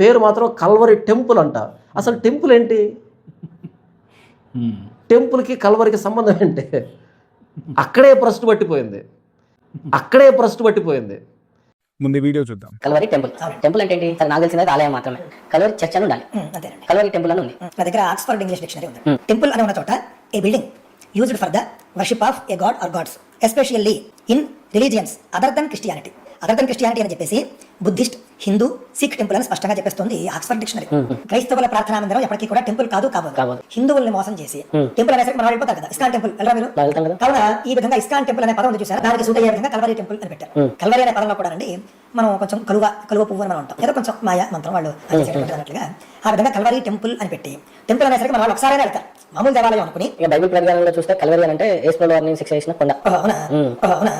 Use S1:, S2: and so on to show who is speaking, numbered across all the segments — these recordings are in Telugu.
S1: పేరు మాత్రం కల్వరి టెంపుల్ అంట. అసలు టెంపుల్ ఏంటి? టెంపుల్కి కల్వరికి సంబంధం ఏంటి? అక్కడే ప్రశ్న పట్టిపోయింది. అక్కడే ప్రశ్న పట్టిపోయింది.
S2: ముందు వీడియో చూద్దాం.
S3: Calvary temple. టెంపుల్ అంటే ఏంటి సరే నాకు తెలిసింది ఆలయం మాత్రమే. కల్వరి చర్చ్ అని ఉండాలి.
S4: ఉమ్, అంతేనండి
S3: కల్వరి టెంపుల్ అని ఉంది.
S4: నా దగ్గర ఆక్స్ఫర్డ్ ఇంగ్లీష్ డిక్షనరీ ఉంది. టెంపుల్ అని ఉన్న చోట a building used for the worship of a god or gods especially in religions other than Christianity other than Christianity అని చెప్పేసి బుద్ధిస్ట్ హిందూ సిక్ టెంపుల్ అని స్పష్టంగా చెప్పేస్తుంది ఆక్స్ఫర్డ్ డిక్షనరీ క్రైస్తవుల ప్రార్థనా మందిరం ఎప్పటికీ కూడా టెంపుల్ కాదు కాబోదు. హిందువుల్ని మోసం చేసి టెంపుల్ అనేసరికి మనం వెళ్ళిపోతారు కదా. ఇస్కాన్ టెంపుల్ వెళ్ళరా మీరు. కావున ఈ విధంగా ఇస్కాన్ టెంపుల్ అనే పదం ఉంది చూసారా? దానికి సూట్ అయ్యే విధంగా కల్వరి టెంపుల్ అని పెట్టారు. కల్వరి అనే పదంలో కూడా అండి మనం కొంచెం కలువ కలువ పువ్వు అని మనం ఉంటాం ఏదో కొంచెం మాయ మంత్రం వాళ్ళు అన్నట్లుగా ఆ విధంగా కల్వరి టెంపుల్ అని పెట్టి టెంపుల్ అనేసరికి మన వాళ్ళు ఒకసారి వెళ్తారు. మామూలు దేవాలయం అనుకుని
S3: బైబిల్ ప్రకారంలో చూస్తే కల్వరి అంటే
S4: అవునా? అవునా?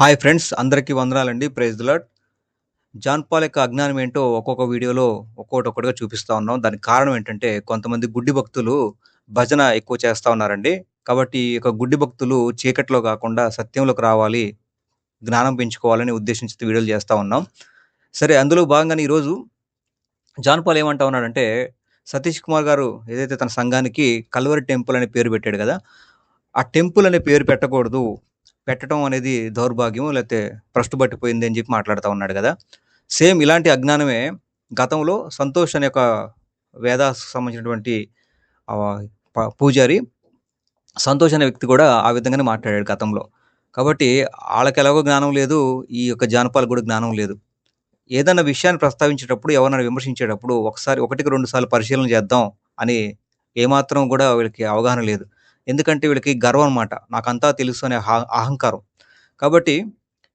S5: హాయ్ ఫ్రెండ్స్ అందరికీ వందనాలండి. ప్రైజ్ లాట్ జాన్ పాల్ యొక్క అజ్ఞానం ఏంటో ఒక్కొక్క వీడియోలో ఒక్కొక్కటి ఒక్కటిగా చూపిస్తూ ఉన్నాం. దానికి కారణం ఏంటంటే కొంతమంది గుడ్డి భక్తులు భజన ఎక్కువ చేస్తూ ఉన్నారండి. కాబట్టి ఈ యొక్క గుడ్డి భక్తులు చీకట్లో కాకుండా సత్యంలోకి రావాలి జ్ఞానం పెంచుకోవాలని ఉద్దేశించి వీడియోలు చేస్తూ ఉన్నాం. సరే అందులో భాగంగానే ఈరోజు జాన్ పాల్ ఏమంటా ఉన్నాడంటే సతీష్ కుమార్ గారు ఏదైతే తన సంఘానికి కల్వరి టెంపుల్ అనే పేరు పెట్టాడు కదా ఆ టెంపుల్ అనే పేరు పెట్టకూడదు. పెట్టడం అనేది దౌర్భాగ్యం లేకపోతే ప్రశ్న పట్టిపోయింది అని చెప్పి మాట్లాడుతూ ఉన్నాడు కదా. సేమ్ ఇలాంటి అజ్ఞానమే గతంలో సంతోష్ అనే ఒక వేదాకు సంబంధించినటువంటి ప- పూజారి సంతోష్ అనే వ్యక్తి కూడా ఆ విధంగానే మాట్లాడాడు గతంలో. కాబట్టి వాళ్ళకి ఎలాగో జ్ఞానం లేదు ఈ యొక్క జానపాలకు కూడా జ్ఞానం లేదు. ఏదైనా విషయాన్ని ప్రస్తావించేటప్పుడు ఎవరైనా విమర్శించేటప్పుడు ఒకసారి ఒకటికి రెండు సార్లు పరిశీలన చేద్దాం అని ఏమాత్రం కూడా వీళ్ళకి అవగాహన లేదు. ఎందుకంటే వీళ్ళకి గర్వం అనమాట నాకంతా తెలుసు అనే అహంకారం. కాబట్టి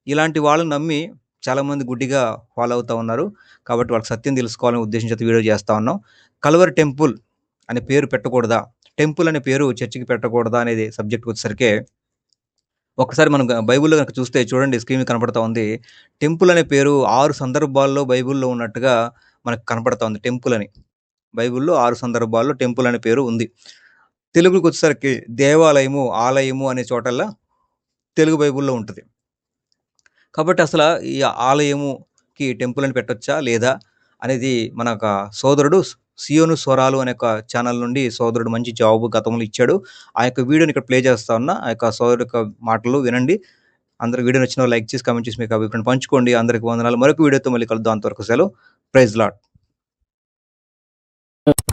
S5: ఇలాంటి వాళ్ళని నమ్మి చాలామంది గుడ్డిగా ఫాలో అవుతూ ఉన్నారు. కాబట్టి వాళ్ళకి సత్యం తెలుసుకోవాలని ఉద్దేశించి వీడియో చేస్తూ ఉన్నాం. కలవర్ టెంపుల్ అనే పేరు పెట్టకూడదా? టెంపుల్ అనే పేరు చర్చికి పెట్టకూడదా అనేది సబ్జెక్ట్ వచ్చేసరికి ఒకసారి మనం బైబిల్లో కనుక చూస్తే చూడండి స్క్రీన్ మీద కనపడతా ఉంది. టెంపుల్ అనే పేరు ఆరు సందర్భాల్లో బైబిల్లో ఉన్నట్టుగా మనకు కనపడతా ఉంది. టెంపుల్ అని. బైబిల్లో ఆరు సందర్భాల్లో టెంపుల్ అనే పేరు ఉంది. తెలుగుకి వచ్చేసరికి దేవాలయము ఆలయము అనే చోటల్లా తెలుగు బైబుల్లో ఉంటుంది. కాబట్టి అసలు ఈ ఆలయముకి టెంపుల్ అని పెట్టొచ్చా? లేదా? అనేది మన సోదరుడు సియోను స్వరాలు అనే ఒక ఛానల్ నుండి సోదరుడు మంచి జవాబు గతంలో ఇచ్చాడు. ఆ యొక్క వీడియోని ఇక్కడ ప్లే చేస్తా ఉన్నా. ఆ యొక్క సోదరుడు యొక్క మాటలు వినండి. అందరికి వీడియో నచ్చిన లైక్ చేసి కామెంట్ చేసి మీకు అభిప్రాయం పంచుకోండి. అందరికి వందనాలు. మరొక వీడియోతో మళ్ళీ కలుద్దాం. అంతవరకు సెలవు. Praise Lord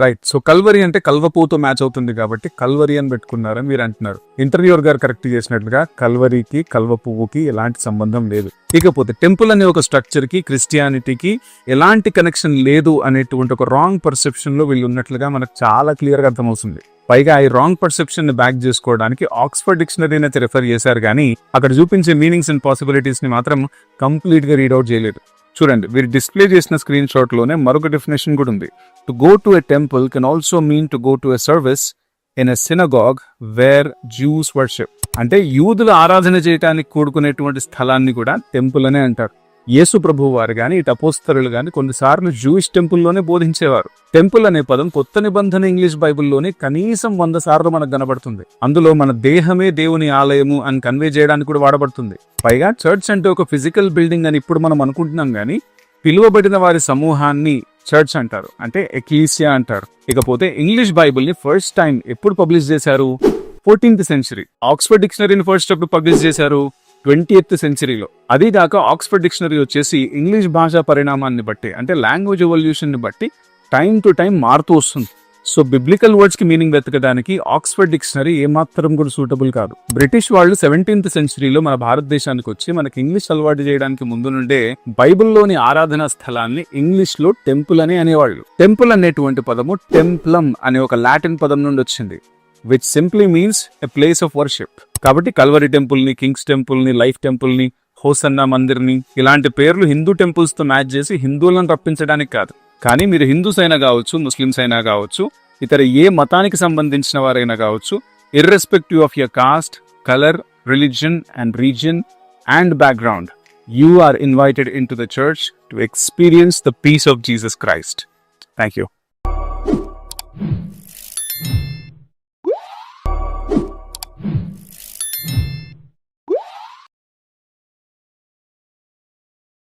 S2: right so Calvary అంటే కల్వపూతో మ్యాచ్ అవుతుంది కాబట్టి కల్వరి అని పెట్టుకున్నారని మీరు అంటున్నారు. ఇంటర్వ్యూర్ గారు కరెక్ట్ చేసినట్లుగా కల్వరికి కల్వ పువ్వుకి ఎలాంటి సంబంధం లేదు. ఇకపోతే టెంపుల్ అనే ఒక స్ట్రక్చర్కి క్రిస్టియానిటీకి ఎలాంటి కనెక్షన్ లేదు అనేటువంటి ఒక రాంగ్ పర్సెప్షన్లో వీళ్ళు ఉన్నట్లుగా మనకు చాలా క్లియర్గా అర్థమవుతుంది. పైగా ఈ రాంగ్ పర్సెప్షన్ని బ్యాక్ చేసుకోవడానికి ఆక్స్ఫర్డ్ డిక్షనరీని అయితే రిఫర్ చేశారు కానీ అక్కడ చూపించే మీనింగ్స్ అండ్ పాసిబిలిటీస్ని మాత్రం కంప్లీట్గా రీడౌట్ చేయలేదు. చూడండి వీరు డిస్ప్లే చేసిన స్క్రీన్ షాట్లోనే మరొక డెఫినేషన్ కూడా ఉంది. To go to a temple can also mean to go to a service in a synagogue where Jews worship అంటే యూదుల ఆరాధన చేయడానికి కూడుకునేటువంటి స్థలాన్ని కూడా టెంపుల్ అనే అంటారు. యేసుప్రభు వారు గాని ఇటు అపోస్తరులు గాని కొన్నిసార్లు జూయిష్ టెంపుల్లోనే బోధించేవారు. టెంపుల్ అనే పదం కొత్త నిబంధన ఇంగ్లీష్ బైబిల్లోనే కనీసం వంద సార్లు మనకు కనబడుతుంది. అందులో మన దేహమే దేవుని ఆలయము అని కన్వే చేయడానికి కూడా వాడబడుతుంది. పైగా చర్చ్ అంటే ఒక ఫిజికల్ బిల్డింగ్ అని ఇప్పుడు మనం అనుకుంటున్నాం కానీ పిలువబడిన వారి సమూహాన్ని చర్చ్ అంటారు. అంటే ఎక్లీసియా అంటారు. ఇకపోతే ఇంగ్లీష్ బైబిల్ని ఫస్ట్ టైం ఎప్పుడు పబ్లిష్ చేశారు? Fourteenth century. ఆక్స్ఫర్డ్ డిక్షనరీని ఫస్ట్ అప్పుడు పబ్లిష్ చేశారు? ట్వంటీ ఎయిత్ సెంచరీలో. అది కాక ఆక్స్ఫర్డ్ డిక్షనరీ వచ్చేసి ఇంగ్లీష్ భాషా పరిణామాన్ని బట్టి అంటే లాంగ్వేజ్ ఎవల్యూషన్ని బట్టి టైం టు టైం మారుతూ వస్తుంది. సో బిబ్లికల్ వర్డ్స్కి మీనింగ్ వెతకడానికి ఆక్స్ఫర్డ్ డిక్షనరీ ఏమాత్రం కూడా సూటబుల్ కాదు. బ్రిటిష్ వాళ్ళు సెవెంటీన్త్ సెంచరీలో మన భారతదేశానికి వచ్చి మనకి ఇంగ్లీష్ అలవాటు చేయడానికి ముందు నుండే బైబిల్లోని ఆరాధనా స్థలాన్ని ఇంగ్లీష్లో టెంపుల్ అని అనేవాళ్ళు. టెంపుల్ అనేటువంటి పదము టెంప్లం అనే ఒక లాటిన్ పదం నుండి వచ్చింది which simply means a place of worship కాబట్టి కల్వరి టెంపుల్ని కింగ్స్ టెంపుల్ని లైఫ్ టెంపుల్ని హోసన్న హోసన్నా ఇలాంటి పేర్లు హిందూ టెంపుల్స్తో మ్యాచ్ చేసి హిందువులను రప్పించడానికి కాదు. కానీ మీరు హిందూస్ అయినా కావచ్చు ముస్లిమ్స్ అయినా కావచ్చు ఇతర ఏ మతానికి సంబంధించిన వారైనా కావచ్చు irrespective of your caste colour religion and region and background you are invited in to the church to experience the peace of Jesus Christ thank you